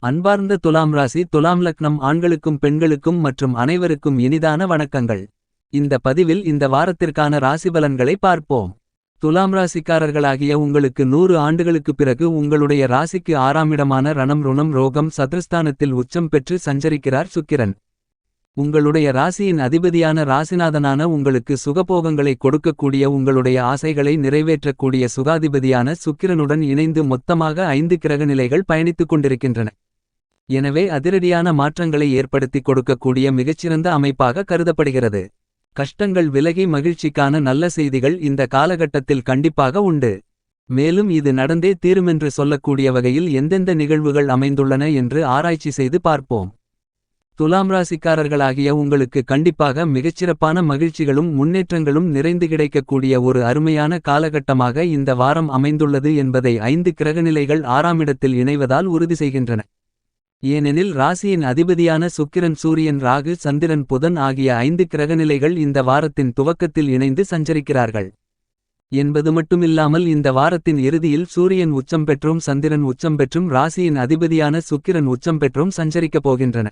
அன்பார்ந்த துலாம் ராசி துலாம் லக்னம் ஆண்களுக்கும் பெண்களுக்கும் மற்றும் அனைவருக்கும் இனிதான வணக்கங்கள். இந்த பதிவில் இந்த வாரத்திற்கான ராசி பலன்களை பார்ப்போம். துலாம் ராசிக்காரர்களாகிய உங்களுக்கு நூறு ஆண்டுகளுக்குப் பிறகு உங்களுடைய ராசிக்கு ஆறாமிடமான ரணம் ருணம் ரோகம் சதுரஸ்தானத்தில் உச்சம் பெற்று சஞ்சரிக்கிறார் சுக்கிரன். உங்களுடைய ராசியின் அதிபதியான ராசிநாதனான உங்களுக்கு சுகபோகங்களை கொடுக்கக்கூடிய உங்களுடைய ஆசைகளை நிறைவேற்றக்கூடிய சுகாதிபதியான சுக்கிரனுடன் இணைந்து மொத்தமாக ஐந்து கிரக நிலைகள் பயணித்துக் கொண்டிருக்கின்றன. எனவே அதிரடியான மாற்றங்களை ஏற்படுத்திக் கொடுக்கக்கூடிய மிகச்சிறந்த அமைப்பாக கருதப்படுகிறது. கஷ்டங்கள் விலகி மகிழ்ச்சிக்கான நல்ல செய்திகள் இந்த காலகட்டத்தில் கண்டிப்பாக உண்டு. மேலும் இது நடந்தே தீருமென்று சொல்லக்கூடிய வகையில் எந்தெந்த நிகழ்வுகள் அமைந்துள்ளன என்று ஆராய்ச்சி செய்து பார்ப்போம். துலாம் ராசிக்காரர்களாகிய உங்களுக்கு கண்டிப்பாக மிகச்சிறப்பான மகிழ்ச்சிகளும் முன்னேற்றங்களும் நிறைந்து கிடைக்கக்கூடிய ஒரு அருமையான காலகட்டமாக இந்த வாரம் அமைந்துள்ளது என்பதை ஐந்து கிரகநிலைகள் ஆறாமிடத்தில் இணைவதால் உறுதி செய்கின்றன. ஏனெனில் ராசியின் அதிபதியான சுக்கிரன் சூரியன் ராகு சந்திரன் புதன் ஆகிய ஐந்து கிரகநிலைகள் இந்த வாரத்தின் துவக்கத்தில் இணைந்து சஞ்சரிக்கிறார்கள். என்பது மட்டுமில்லாமல் இந்த வாரத்தின் இறுதியில் சூரியன் உச்சம் பெற்றும் சந்திரன் உச்சம் பெற்றும் ராசியின் அதிபதியான சுக்கிரன் உச்சம் பெற்றும் சஞ்சரிக்கப் போகின்றன.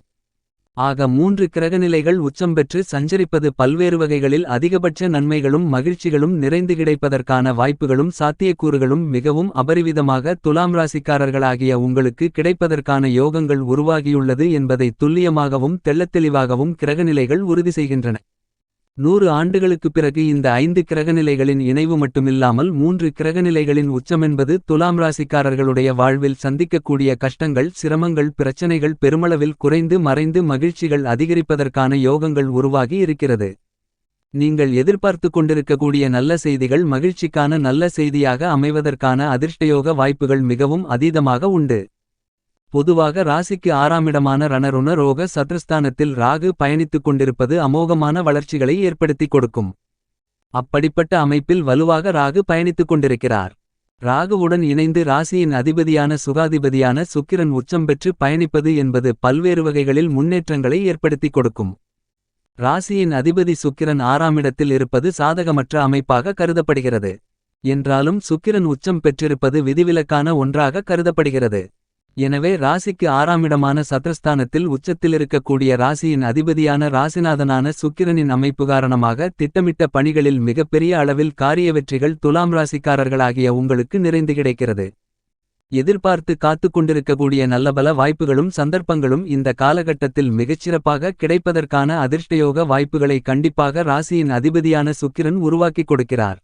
ஆக மூன்று கிரகநிலைகள் உச்சம் பெற்று சஞ்சரிப்பது பல்வேறு வகைகளில் அதிகபட்ச நன்மைகளும் மகிழ்ச்சிகளும் நிறைந்து கிடைப்பதற்கான வாய்ப்புகளும் சாத்தியக்கூறுகளும் மிகவும் அபரிவிதமாக துலாம் ராசிக்காரர்களாகிய உங்களுக்கு கிடைப்பதற்கான யோகங்கள் உருவாகியுள்ளது என்பதை துல்லியமாகவும் தெள்ளத்தெளிவாகவும் கிரகநிலைகள் உறுதி செய்கின்றன. நூறு ஆண்டுகளுக்குப் பிறகு இந்த ஐந்து கிரகநிலைகளின் இணைவு மட்டுமில்லாமல் மூன்று கிரகநிலைகளின் உச்சமென்பது துலாம் ராசிக்காரர்களுடைய வாழ்வில் சந்திக்கக்கூடிய கஷ்டங்கள் சிரமங்கள் பிரச்சனைகள் பெருமளவில் குறைந்து மறைந்து மகிழ்ச்சிகள் அதிகரிப்பதற்கான யோகங்கள் உருவாகி இருக்கிறது. நீங்கள் எதிர்பார்த்து கொண்டிருக்கக்கூடிய நல்ல செய்திகள் மகிழ்ச்சிக்கான நல்ல செய்தியாக அமைவதற்கான அதிர்ஷ்டயோக வாய்ப்புகள் மிகவும் அதீதமாக உண்டு. பொதுவாக ராசிக்கு ஆறாமிடமான ரணருண ரோக சத்ருஸ்தானத்தில் ராகு பயணித்துக் கொண்டிருப்பது அமோகமான வளர்ச்சிகளை ஏற்படுத்திக் கொடுக்கும். அப்படிப்பட்ட அமைப்பில் வலுவாக ராகு பயணித்துக் கொண்டிருக்கிறார். ராகுவுடன் இணைந்து ராசியின் அதிபதியான சுகாதிபதியான சுக்கிரன் உச்சம் பெற்று பயணிப்பது என்பது பல்வேறு வகைகளில் முன்னேற்றங்களை ஏற்படுத்திக் கொடுக்கும். ராசியின் அதிபதி சுக்கிரன் ஆறாமிடத்தில் இருப்பது சாதகமற்ற அமைப்பாக கருதப்படுகிறது. என்றாலும் சுக்கிரன் உச்சம் பெற்றிருப்பது விதிவிலக்கான ஒன்றாக கருதப்படுகிறது. எனவே ராசிக்கு ஆறாமிடமான சத்ரஸ்தானத்தில் உச்சத்திலிருக்கக்கூடிய ராசியின் அதிபதியான ராசிநாதனான சுக்கிரனின் அமைப்பு காரணமாக திட்டமிட்ட பணிகளில் மிகப்பெரிய அளவில் காரிய வெற்றிகள் துலாம் ராசிக்காரர்களாகிய உங்களுக்கு நிறைந்து கிடைக்கிறது. எதிர்பார்த்து காத்துக் கொண்டிருக்கக்கூடிய நல்லபல வாய்ப்புகளும் சந்தர்ப்பங்களும் இந்த காலகட்டத்தில் மிகச்சிறப்பாக கிடைப்பதற்கான அதிர்ஷ்டயோக வாய்ப்புகளை கண்டிப்பாக ராசியின் அதிபதியான சுக்கிரன் உருவாக்கிக் கொடுக்கிறார்.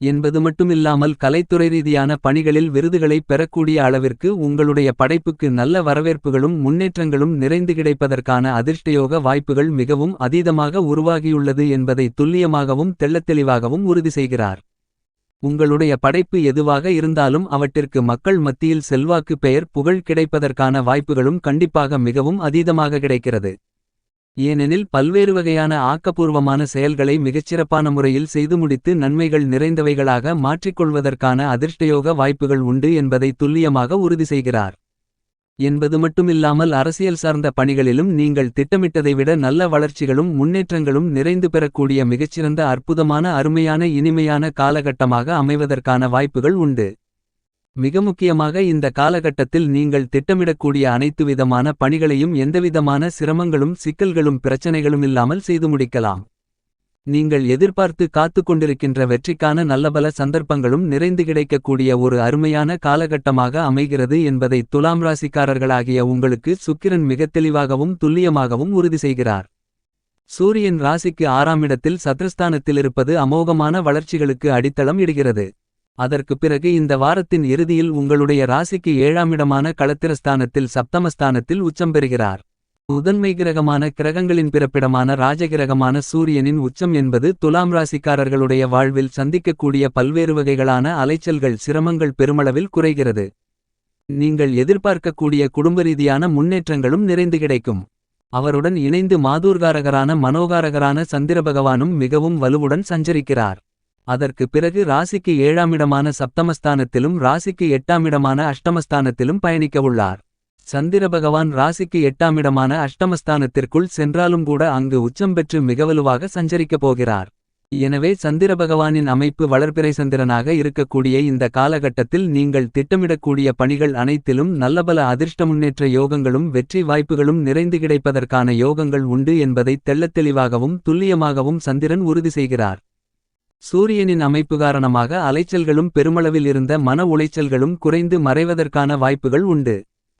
என்பது மட்டுமில்லாமல் கலைத்துறை ரீதியான பணிகளில் விருதுகளை பெறக்கூடிய அளவிற்கு உங்களுடைய படைப்புக்கு நல்ல வரவேற்புகளும் முன்னேற்றங்களும் நிறைந்து கிடைப்பதற்கான அதிர்ஷ்டயோக வாய்ப்புகள் மிகவும் அதீதமாக உருவாகியுள்ளது என்பதை துல்லியமாகவும் தெள்ளத்தெளிவாகவும் உறுதி செய்கிறார். உங்களுடைய படைப்பு எதுவாக இருந்தாலும் அவற்றிற்கு மக்கள் மத்தியில் செல்வாக்கு பெயர் புகழ் கிடைப்பதற்கான வாய்ப்புகளும் கண்டிப்பாக மிகவும் அதீதமாக கிடைக்கிறது. ஏனெனில் பல்வேறு வகையான ஆக்கப்பூர்வமான செயல்களை மிகச்சிறப்பான முறையில் செய்து முடித்து நன்மைகள் நிறைந்தவைகளாக மாற்றிக்கொள்வதற்கான அதிர்ஷ்டயோக வாய்ப்புகள் உண்டு என்பதை துல்லியமாக உறுதி செய்கிறார். என்பது மட்டுமில்லாமல் அரசியல் சார்ந்த பணிகளிலும் நீங்கள் திட்டமிட்டதை விட நல்ல வளர்ச்சிகளும் முன்னேற்றங்களும் நிறைந்து பெறக்கூடிய மிகச்சிறந்த அற்புதமான அருமையான இனிமையான காலகட்டமாக அமைவதற்கான வாய்ப்புகள் உண்டு. மிக முக்கியமாக இந்த காலகட்டத்தில் நீங்கள் திட்டமிடக்கூடிய அனைத்து விதமான பணிகளையும் எந்தவிதமான சிரமங்களும் சிக்கல்களும் பிரச்சனைகளும் இல்லாமல் செய்து முடிக்கலாம். நீங்கள் எதிர்பார்த்து காத்துக் கொண்டிருக்கின்ற வெற்றிக்கான நல்லபல சந்தர்ப்பங்களும் நிறைந்து கிடைக்கக்கூடிய ஒரு அருமையான காலகட்டமாக அமைகிறது என்பதை துலாம் ராசிக்காரர்களாகிய உங்களுக்கு சுக்கிரன் மிகத் தெளிவாகவும் துல்லியமாகவும் உறுதி செய்கிறார். சூரியன் ராசிக்கு ஆறாம் இடத்தில் சத்ரஸ்தானத்தில் இருப்பது அமோகமான வளர்ச்சிகளுக்கு அடித்தளம் இடுகிறது. அதற்குப் பிறகு இந்த வாரத்தின் இறுதியில் உங்களுடைய ராசிக்கு ஏழாமிடமான களத்திரஸ்தானத்தில் சப்தமஸ்தானத்தில் உச்சம் பெறுகிறார். முதன்மை கிரகமான கிரகங்களின் பிறப்பிடமான ராஜகிரகமான சூரியனின் உச்சம் என்பது துலாம் ராசிக்காரர்களுடைய வாழ்வில் சந்திக்கக்கூடிய பல்வேறு வகைகளான அலைச்சல்கள் சிரமங்கள் பெருமளவில் குறைகிறது. நீங்கள் எதிர்பார்க்கக்கூடிய குடும்பரீதியான முன்னேற்றங்களும் நிறைந்து கிடைக்கும். அவருடன் இணைந்து மாதூர்காரகரான மனோகாரகரான சந்திரபகவானும் மிகவும் வலுவுடன் சஞ்சரிக்கிறார். அதற்கு பிறகு ராசிக்கு ஏழாமிடமான சப்தமஸ்தானத்திலும் ராசிக்கு எட்டாமிடமான அஷ்டமஸ்தானத்திலும் பயணிக்கவுள்ளார். சந்திரபகவான் ராசிக்கு எட்டாமிடமான அஷ்டமஸ்தானத்திற்குள் சென்றாலும் கூட அங்கு உச்சம் பெற்று மிகவலுவாக சஞ்சரிக்கப் போகிறார். எனவே சந்திர பகவானின் அமைப்பு வளர்பிறை சந்திரனாக இருக்கக்கூடிய இந்த காலகட்டத்தில் நீங்கள் திட்டமிடக்கூடிய பணிகள் அனைத்திலும் நல்லபல அதிர்ஷ்ட முன்னேற்ற யோகங்களும் வெற்றி வாய்ப்புகளும் நிறைந்து கிடைப்பதற்கான யோகங்கள் உண்டு என்பதை தெள்ளத்தெளிவாகவும் துல்லியமாகவும் சந்திரன் உறுதி செய்கிறார் சூரியனின் அமைப்பு காரணமாக அலைச்சல்களும் பெருமளவில் இருந்த மன உளைச்சல்களும் குறைந்து மறைவதற்கான வாய்ப்புகள் உண்டு.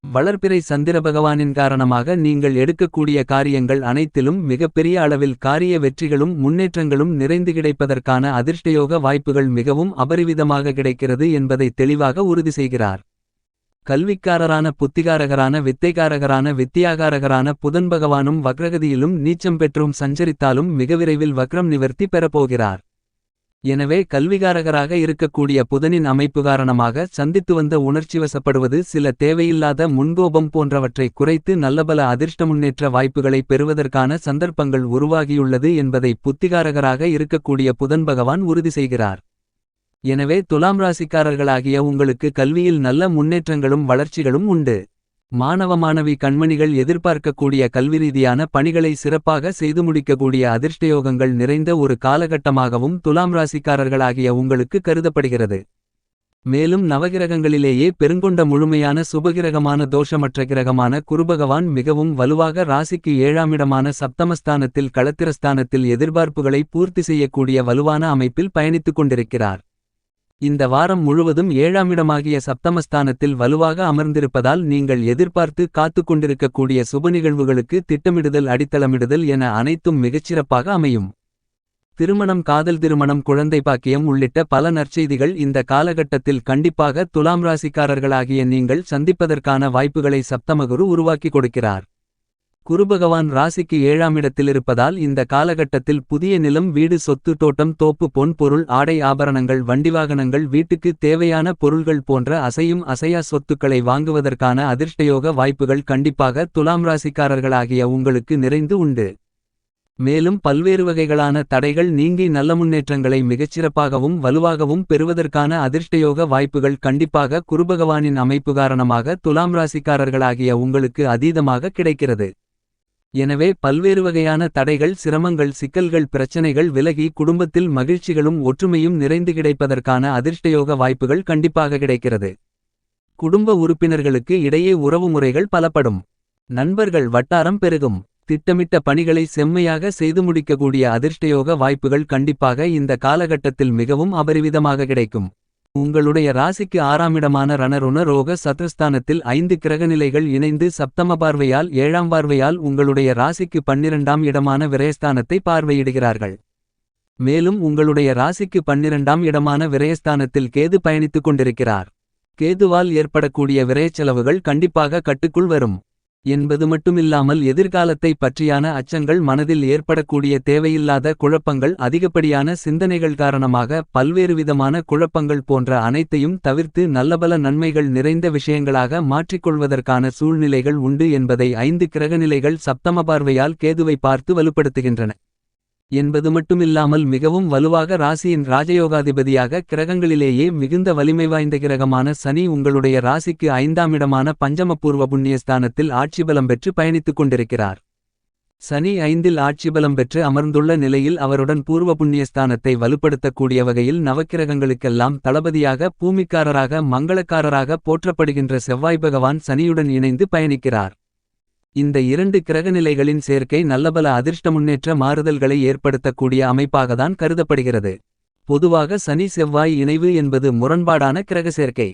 வளர்பிறை சந்திர பகவானின் காரணமாக நீங்கள் எடுக்கக்கூடிய காரியங்கள் அனைத்திலும் மிகப்பெரிய அளவில் காரிய வெற்றிகளும் முன்னேற்றங்களும் நிறைந்து கிடைப்பதற்கான அதிர்ஷ்டயோக வாய்ப்புகள் மிகவும் அபரிவிதமாக கிடைக்கிறது என்பதை தெளிவாக உறுதி செய்கிறார். கல்விக்காரரான புத்திகாரகரான வித்தைகாரகரான வித்தியாகாரகரான புதன் பகவானும் வக்ரகதியிலும் நீச்சம் பெற்றும் சஞ்சரித்தாலும் மிக விரைவில் வக்ரம் நிவர்த்தி பெறப்போகிறார். எனவே கல்விகாரகராக இருக்கக்கூடிய புதனின் அமைப்பு காரணமாக சந்தித்து வந்த உணர்ச்சிவசப்படுவது சில தேவையில்லாத முன்கோபம் போன்றவற்றை குறைத்து நல்லபல அதிர்ஷ்ட முன்னேற்ற வாய்ப்புகளை பெறுவதற்கான சந்தர்ப்பங்கள் உருவாகியுள்ளது என்பதை புத்திகாரகராக இருக்கக்கூடிய புதன் பகவான் உறுதி செய்கிறார். எனவே துலாம் ராசிக்காரர்களாகிய உங்களுக்கு கல்வியில் நல்ல முன்னேற்றங்களும் வளர்ச்சிகளும் உண்டு. மாணவ மாணவி கண்மணிகள் எதிர்பார்க்கக்கூடிய கல்விரீதியான பணிகளை சிறப்பாக செய்து முடிக்கக்கூடிய அதிர்ஷ்டயோகங்கள் நிறைந்த ஒரு காலகட்டமாகவும் துலாம் ராசிக்காரர்களாகிய உங்களுக்கு கருதப்படுகிறது. மேலும் நவகிரகங்களிலேயே பெருங்கொண்ட முழுமையான சுபகிரகமான தோஷமற்ற கிரகமான குருபகவான் மிகவும் வலுவாக ராசிக்கு ஏழாமிடமான சப்தமஸ்தானத்தில் களத்திரஸ்தானத்தில் எதிர்பார்ப்புகளை பூர்த்தி செய்யக்கூடிய வலுவான அமைப்பில் பயணித்துக் கொண்டிருக்கிறார். இந்த வாரம் முழுவதும் ஏழாமிடமாகிய சப்தமஸ்தானத்தில் வலுவாக அமர்ந்திருப்பதால் நீங்கள் எதிர்பார்த்து காத்து கொண்டிருக்கக்கூடிய சுப நிகழ்வுகளுக்கு திட்டமிடுதல் அடித்தளமிடுதல் என அனைத்தும் மிகச்சிறப்பாக அமையும். திருமணம் காதல் திருமணம் குழந்தை பாக்கியம் உள்ளிட்ட பல நற்செய்திகள் இந்த காலகட்டத்தில் கண்டிப்பாக துலாம் ராசிக்காரர்களாகிய நீங்கள் சந்திப்பதற்கான வாய்ப்புகளை சப்தமகுரு உருவாக்கி கொடுக்கிறார். குருபகவான் ராசிக்கு ஏழாம் இடத்தில் இருப்பதால் இந்த காலகட்டத்தில் புதிய நிலம் வீடு சொத்து தோட்டம் தோப்பு பொன் பொருள் ஆடை ஆபரணங்கள் வண்டிவாகனங்கள் வீட்டுக்கு தேவையான பொருள்கள் போன்ற அசையும் அசையா சொத்துக்களை வாங்குவதற்கான அதிர்ஷ்டயோக வாய்ப்புகள் கண்டிப்பாக துலாம் ராசிக்காரர்களாகிய உங்களுக்கு நிறைந்து உண்டு. மேலும் பல்வேறு வகைகளான தடைகள் நீங்கி நல்ல முன்னேற்றங்களை மிகச்சிறப்பாகவும் வலுவாகவும் பெறுவதற்கான அதிர்ஷ்டயோக வாய்ப்புகள் கண்டிப்பாக குருபகவானின் அமைப்பு காரணமாக துலாம் ராசிக்காரர்களாகிய உங்களுக்கு அதீதமாக கிடைக்கிறது. எனவே பல்வேறு வகையான தடைகள் சிரமங்கள் சிக்கல்கள் பிரச்சனைகள் விலகி குடும்பத்தில் மகிழ்ச்சிகளும் ஒற்றுமையும் நிறைந்து கிடைப்பதற்கான அதிர்ஷ்டயோக வாய்ப்புகள் கண்டிப்பாக கிடைக்கிறது. குடும்ப உறுப்பினர்களுக்கு இடையே உறவுமுறைகள் பலப்படும். நண்பர்கள் வட்டாரம் பெருகும். திட்டமிட்ட பணிகளை செம்மையாக செய்து முடிக்கக்கூடிய அதிர்ஷ்டயோக வாய்ப்புகள் கண்டிப்பாக இந்த காலகட்டத்தில் மிகவும் அபரிவிதமாக கிடைக்கும். உங்களுடைய ராசிக்கு ஆறாமிடமான ரணருண ரோக சத்ருஸ்தானத்தில் ஐந்து கிரகநிலைகள் இணைந்து சப்தம பார்வையால் ஏழாம் பார்வையால் உங்களுடைய ராசிக்கு பன்னிரண்டாம் இடமான விரயஸ்தானத்தை பார்வையிடுகிறார்கள். மேலும் உங்களுடைய ராசிக்கு பன்னிரண்டாம் இடமான விரயஸ்தானத்தில் கேது பயணித்துக் கொண்டிருக்கிறார். கேதுவால் ஏற்படக்கூடிய விரயச்செலவுகள் கண்டிப்பாக கட்டுக்குள் வரும். என்பது மட்டுமில்லாமல் எதிர்காலத்தை பற்றியான அச்சங்கள் மனதில் ஏற்படக்கூடிய தேவையில்லாத குழப்பங்கள் அதிகப்படியான சிந்தனைகள் காரணமாக பல்வேறு விதமான குழப்பங்கள் போன்ற அனைத்தையும் தவிர்த்து நல்லபல நன்மைகள் நிறைந்த விஷயங்களாக மாற்றிக்கொள்வதற்கான சூழ்நிலைகள் உண்டு என்பதை ஐந்து கிரகநிலைகள் சப்தம பார்வையால் கேதுவை பார்த்து வலுப்படுத்துகின்றன. என்பது மட்டுமில்லாமல் மிகவும் வலுவாக ராசியின் ராஜயோகாதிபதியாக கிரகங்களிலேயே மிகுந்த வலிமை வாய்ந்த கிரகமான சனி உங்களுடைய ராசிக்கு ஐந்தாம் இடமான பஞ்சமபூர்வ புண்ணியஸ்தானத்தில் ஆட்சிபலம் பெற்று பயணித்துக் கொண்டிருக்கிறார். சனி ஐந்தில் ஆட்சிபலம் பெற்று அமர்ந்துள்ள நிலையில் அவருடன் பூர்வ புண்ணியஸ்தானத்தை வலுப்படுத்தக்கூடிய வகையில் நவக்கிரகங்களுக்கெல்லாம் தளபதியாக பூமிக்காரராக மங்களக்காரராக போற்றப்படுகின்ற செவ்வாய் பகவான் சனியுடன் இணைந்து பயணிக்கிறார். இந்த இரண்டு கிரகநிலைகளின் சேர்க்கை நல்லபல அதிர்ஷ்ட முன்னேற்ற மாறுதல்களை ஏற்படுத்தக்கூடிய அமைப்பாகத்தான் கருதப்படுகிறது. பொதுவாக சனி செவ்வாய் இணைவு என்பது முரண்பாடான கிரக சேர்க்கை.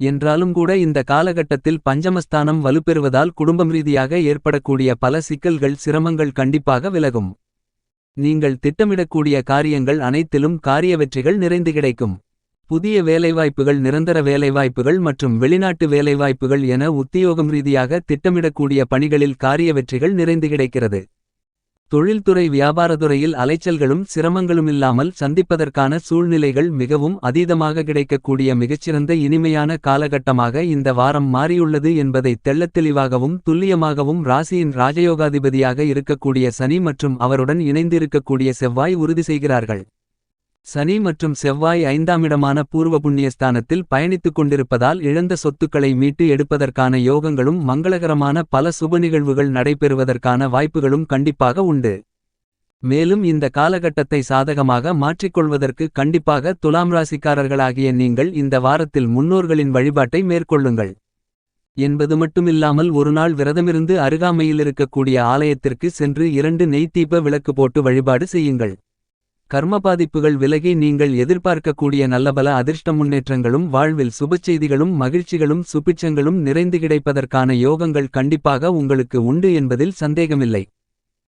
என்றாலும் கூட இந்த காலகட்டத்தில் பஞ்சமஸ்தானம் வலுப்பெறுவதால் குடும்பம் ரீதியாக ஏற்படக்கூடிய பல சிக்கல்கள் சிரமங்கள் கண்டிப்பாக விலகும். நீங்கள் திட்டமிடக்கூடிய காரியங்கள் அனைத்திலும் காரிய வெற்றிகள் நிறைந்து கிடைக்கும். புதிய வேலைவாய்ப்புகள் நிரந்தர வேலைவாய்ப்புகள் மற்றும் வெளிநாட்டு வேலைவாய்ப்புகள் என உத்தியோகம் ரீதியாக திட்டமிடக்கூடிய பணிகளில் காரிய வெற்றிகள் நிறைந்து கிடைக்கிறது. தொழில்துறை வியாபாரத்துறையில் அலைச்சல்களும் சிரமங்களுமில்லாமல் சந்திப்பதற்கான சூழ்நிலைகள் மிகவும் அதீதமாக கிடைக்கக்கூடிய மிகச்சிறந்த இனிமையான காலகட்டமாக இந்த வாரம் மாறியுள்ளது என்பதை தெள்ளத்தெளிவாகவும் துல்லியமாகவும் ராசியின் ராஜயோகாதிபதியாக இருக்கக்கூடிய சனி மற்றும் அவருடன் இணைந்திருக்கக்கூடிய செவ்வாய் உறுதி செய்கிறார்கள். சனி மற்றும் செவ்வாய் ஐந்தாமிடமான பூர்வ புண்ணியஸ்தானத்தில் பயணித்துக் கொண்டிருப்பதால் இழந்த சொத்துக்களை மீட்டு எடுப்பதற்கான யோகங்களும் மங்களகரமான பல சுப நிகழ்வுகள் நடைபெறுவதற்கான வாய்ப்புகளும் கண்டிப்பாக உண்டு மேலும் இந்த காலகட்டத்தை சாதகமாக மாற்றிக்கொள்வதற்கு கண்டிப்பாக துலாம் ராசிக்காரர்களாகிய நீங்கள் இந்த வாரத்தில் முன்னோர்களின் வழிபாட்டை மேற்கொள்ளுங்கள். என்பது மட்டுமில்லாமல் ஒருநாள் விரதமிருந்து அருகாமையில் இருக்கக்கூடிய ஆலயத்திற்கு சென்று இரண்டு நெய் தீப விளக்கு போட்டு வழிபாடு செய்யுங்கள். கர்ம பாதிப்புகள் விலகி நீங்கள் எதிர்பார்க்கக்கூடிய நல்லபல அதிர்ஷ்ட முன்னேற்றங்களும் வாழ்வில் சுபச்செய்திகளும் மகிழ்ச்சிகளும் சுபிட்சங்களும் நிறைந்து கிடைப்பதற்கான யோகங்கள் கண்டிப்பாக உங்களுக்கு உண்டு என்பதில் சந்தேகமில்லை.